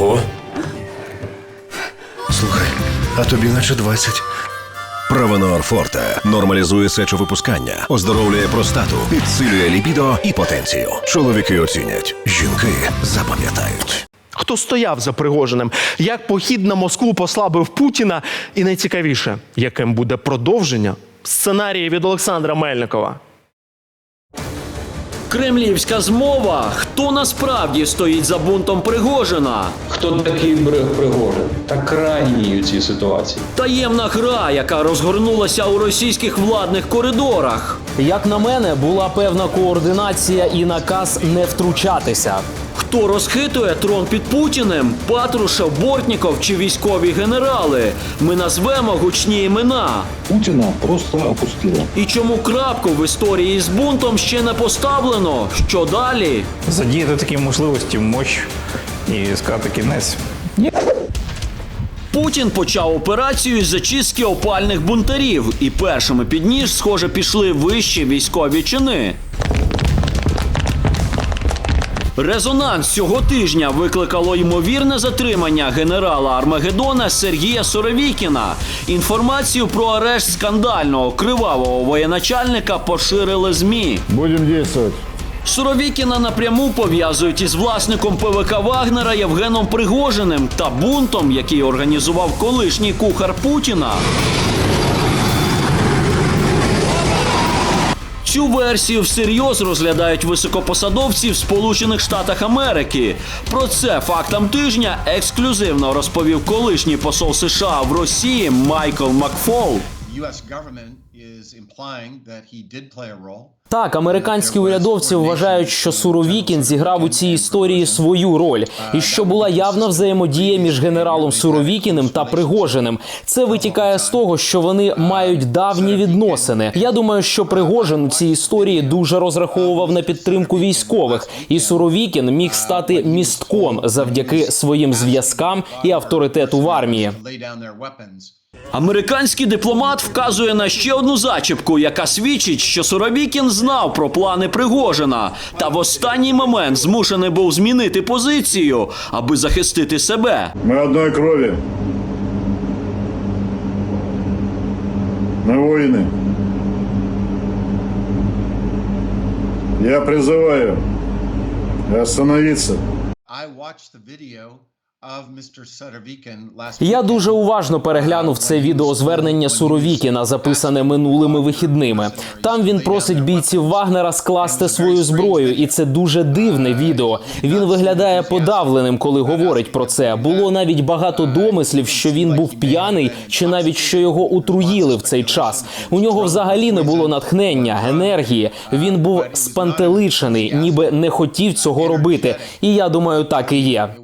Ого. Слухай, а тобі наче 20. Правонор Форте нормалізує сечовипускання, оздоровлює простату, підсилює лібідо і потенцію. Чоловіки оцінять, жінки запам'ятають. Хто стояв за Пригожиним? Як похід на Москву послабив Путіна? І найцікавіше, яким буде продовження сценарії від Олександра Мельникова. Кремлівська змова. Хто насправді стоїть за бунтом Пригожина? Хто такий Пригожин? Та крайній у цій ситуації. Таємна гра, яка розгорнулася у російських владних коридорах. Як на мене, була певна координація і наказ не втручатися. Хто розхитує трон під Путіним? Патрушев, Бортніков чи військові генерали? Ми назвемо гучні імена. Путина просто опустило. І чому крапку в історії з бунтом ще не поставлено? Що далі? Задіяти такі можливості, мощ і сказати кінець. Путін почав операцію з зачистки опальних бунтарів, і першими під ніж, схоже, пішли вищі військові чини. Резонанс цього тижня викликало ймовірне затримання генерала Армагеддона Сергія Соровікіна. Інформацію про арешт скандального кривавого воєначальника поширили ЗМІ. Будем действовать. Суровікіна напряму пов'язують із власником ПВК Вагнера Євгеном Пригожиним та бунтом, який організував колишній кухар Путіна. Цю версію всерйоз розглядають високопосадовці в Сполучених Штатах Америки. Про це фактам тижня ексклюзивно розповів колишній посол США в Росії Майкл Макфол. Так, американські урядовці вважають, що Суровікін зіграв у цій історії свою роль, і що була явна взаємодія між генералом Суровікіним та Пригожиним. Це витікає з того, що вони мають давні відносини. Я думаю, що Пригожин у цій історії дуже розраховував на підтримку військових, і Суровікін міг стати містком завдяки своїм зв'язкам і авторитету в армії. Lay down their weapons. Американський дипломат вказує на ще одну зачіпку, яка свідчить, що Суровікін знав про плани Пригожина, та в останній момент змушений був змінити позицію, аби захистити себе. Мы одной крови. Мы воины. Я призываю остановиться. Я дуже уважно переглянув це відеозвернення Суровікіна, записане минулими вихідними. Там він просить бійців Вагнера скласти свою зброю, і це дуже дивне відео. Він виглядає подавленим, коли говорить про це. Було навіть багато домислів, що він був п'яний, чи навіть що його утруїли в цей час. У нього взагалі не було натхнення, енергії. Він був спантеличений, ніби не хотів цього робити. І я думаю, так і є.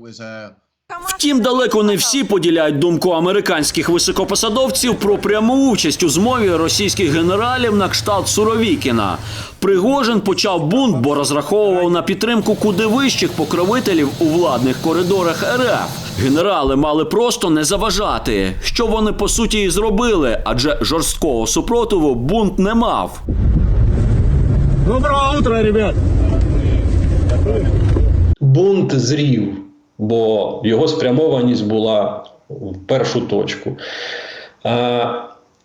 Втім, далеко не всі поділяють думку американських високопосадовців про пряму участь у змові російських генералів на кшталт Суровікіна. Пригожин почав бунт, бо розраховував на підтримку куди вищих покровителів у владних коридорах РФ. Генерали мали просто не заважати, що вони по суті і зробили, адже жорсткого супротиву бунт не мав. Доброго утра, ребят! Бунт зрів, бо його спрямованість була в першу точку.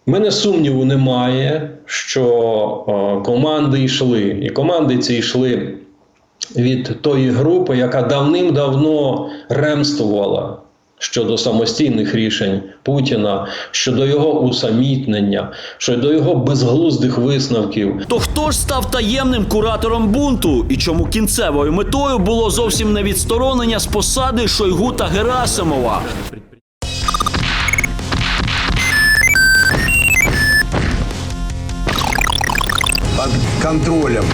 Мене сумніву немає, що команди йшли, і команди ці йшли від тої групи, яка давним-давно ремствувала щодо самостійних рішень Путіна, щодо його усамітнення, щодо його безглуздих висновків. То хто ж став таємним куратором бунту? І чому кінцевою метою було зовсім не відсторонення з посади Шойгу та Герасимова? под контролем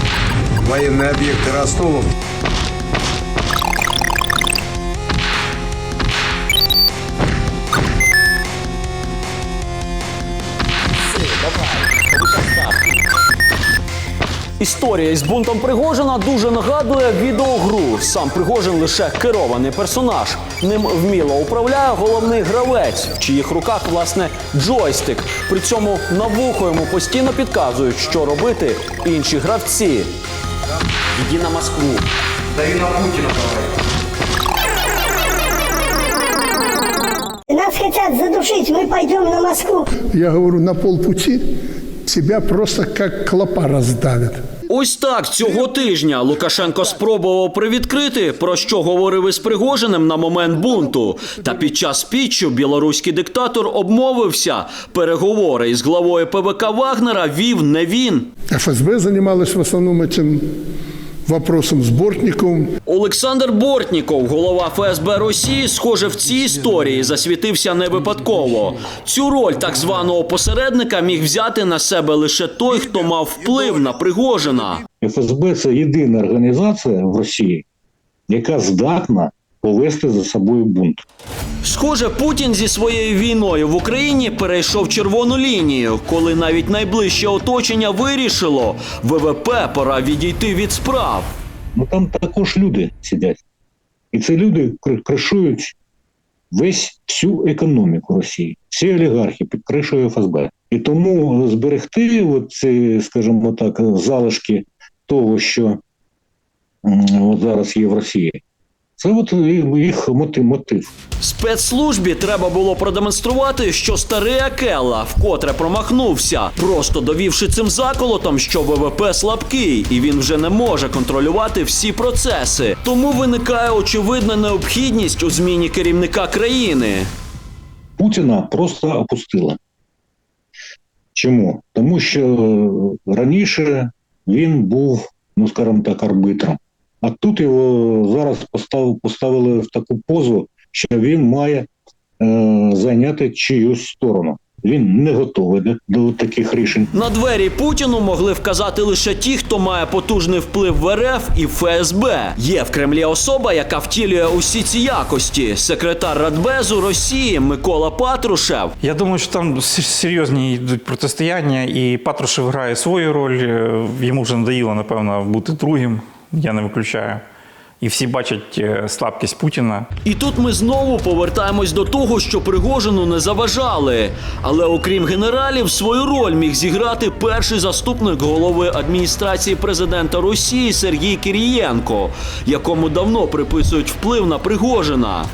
военные объекты Ростова. Історія із бунтом Пригожина дуже нагадує відеогру. Сам Пригожин лише керований персонаж. Ним вміло управляє головний гравець, в чиїх руках власне джойстик. При цьому на вухо йому постійно підказують, що робити інші гравці. Іди на Москву. Хотят задушить, мы пойдем на Москву. Я говорю, на полпути тебя просто как клопа раздавят. Ось так цього тижня Лукашенко спробував привідкрити, про що говорив із Пригожиним на момент бунту. Та під час спічу білоруський диктатор обмовився. Переговори із главою ПВК Вагнера вів не він. ФСБ занималась в основном этим вопросом с бортником Олександр Бортніков, голова ФСБ Росії, схоже, в цій історії засвітився не випадково. Цю роль так званого посередника міг взяти на себе лише той, хто мав вплив на Пригожина. ФСБ це єдина організація в Росії, яка здатна повести за собою бунт. Схоже, Путін зі своєю війною в Україні перейшов червону лінію, коли навіть найближче оточення вирішило, ВВП пора відійти від справ. Ну там також люди сидять. І ці люди кришують весь всю економіку Росії, всі олігархи під кришою ФСБ. І тому зберегти ці, скажімо так, залишки того, що от зараз є в Росії, це от їх мотив. Спецслужбі треба було продемонструвати, що старий Акела вкотре промахнувся, просто довівши цим заколотом, що ВВП слабкий, і він вже не може контролювати всі процеси. Тому виникає очевидна необхідність у зміні керівника країни. Путіна просто опустили. Чому? Тому що е, раніше він був, ну скажімо так, арбитром. А тут його зараз постав, поставили в таку позу, що він має е, зайняти чиюсь сторону. Він не готовий до, до таких рішень. На двері Путіну могли вказати лише ті, хто має потужний вплив в РФ і ФСБ. Є в Кремлі особа, яка втілює усі ці якості. Секретар Радбезу Росії Микола Патрушев. Я думаю, що там серйозні йдуть протистояння, і Патрушев грає свою роль. Е, Йому вже надоїло, напевно, бути другим. Я не виключаю. І всі бачать е, слабкість Путіна. І тут ми знову повертаємось до того, що Пригожину не заважали. Але окрім генералів, свою роль міг зіграти перший заступник голови адміністрації президента Росії Сергій Кирієнко, якому давно приписують вплив на Пригожина.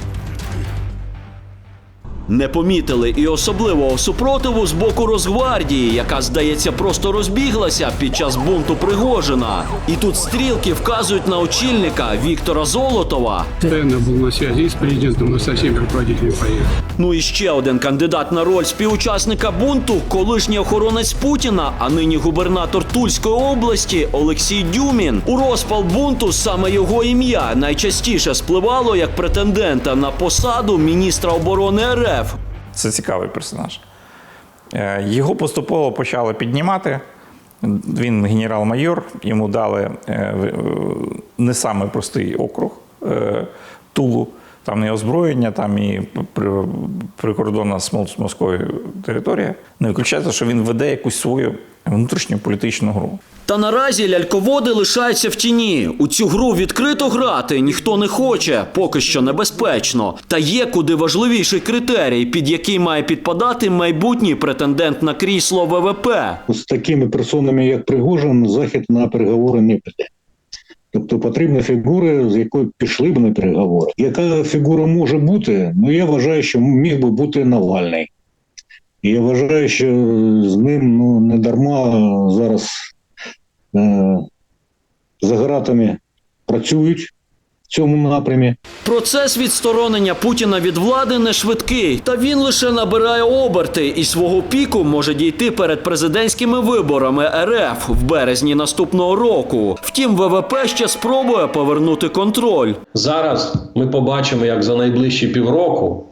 Не помітили і особливого супротиву з боку Росгвардії, яка, здається, просто розбіглася під час бунту Пригожина. І тут стрілки вказують на очільника Віктора Золотова. Постоянно был на связи с президентом, но со всеми. Ну і ще один кандидат на роль співучасника бунту, колишній охоронець Путіна, а нині губернатор Тульської області Олексій Дюмін. У розпал бунту саме його ім'я найчастіше спливало як претендента на посаду міністра оборони РФ. Це цікавий персонаж. Е, Його поступово почали піднімати. Він генерал-майор, йому дали е, е, не самий простий округ Тулу. Там і озброєння, там і при- прикордонна з Мос- Московою територія. Не виключається, що він веде якусь свою внутрішню політичну гру. Та наразі ляльководи лишаються в тіні. У цю гру відкрито грати ніхто не хоче, поки що небезпечно. Та є куди важливіший критерій, під який має підпадати майбутній претендент на крісло ВВП. З такими персонами, як Пригожин, Захід на переговори не піде. Тобто потрібна фігура, з якою пішли б на переговори. Яка фігура може бути? Ну я вважаю, що міг би бути Навальний. І я вважаю, що з ним ну, не дарма зараз е, за гратами працюють цьому напрямі. Процес відсторонення Путіна від влади не швидкий, та він лише набирає оберти і свого піку може дійти перед президентськими виборами РФ в березні наступного року. Втім, ВВП ще спробує повернути контроль. Зараз ми побачимо, як за найближчі півроку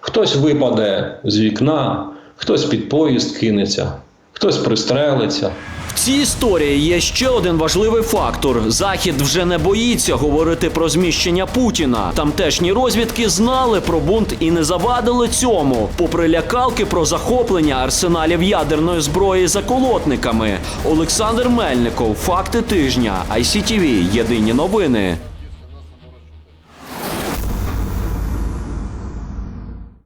хтось випаде з вікна, хтось під поїзд кинеться, хтось пристрелиться. Цій історії є ще один важливий фактор: захід вже не боїться говорити про зміщення Путіна. Тамтешні розвідки знали про бунт і не завадили цьому, попри лякалки про захоплення арсеналів ядерної зброї заколотниками. Олександр Мельников, факти тижня, ICTV, Єдині новини.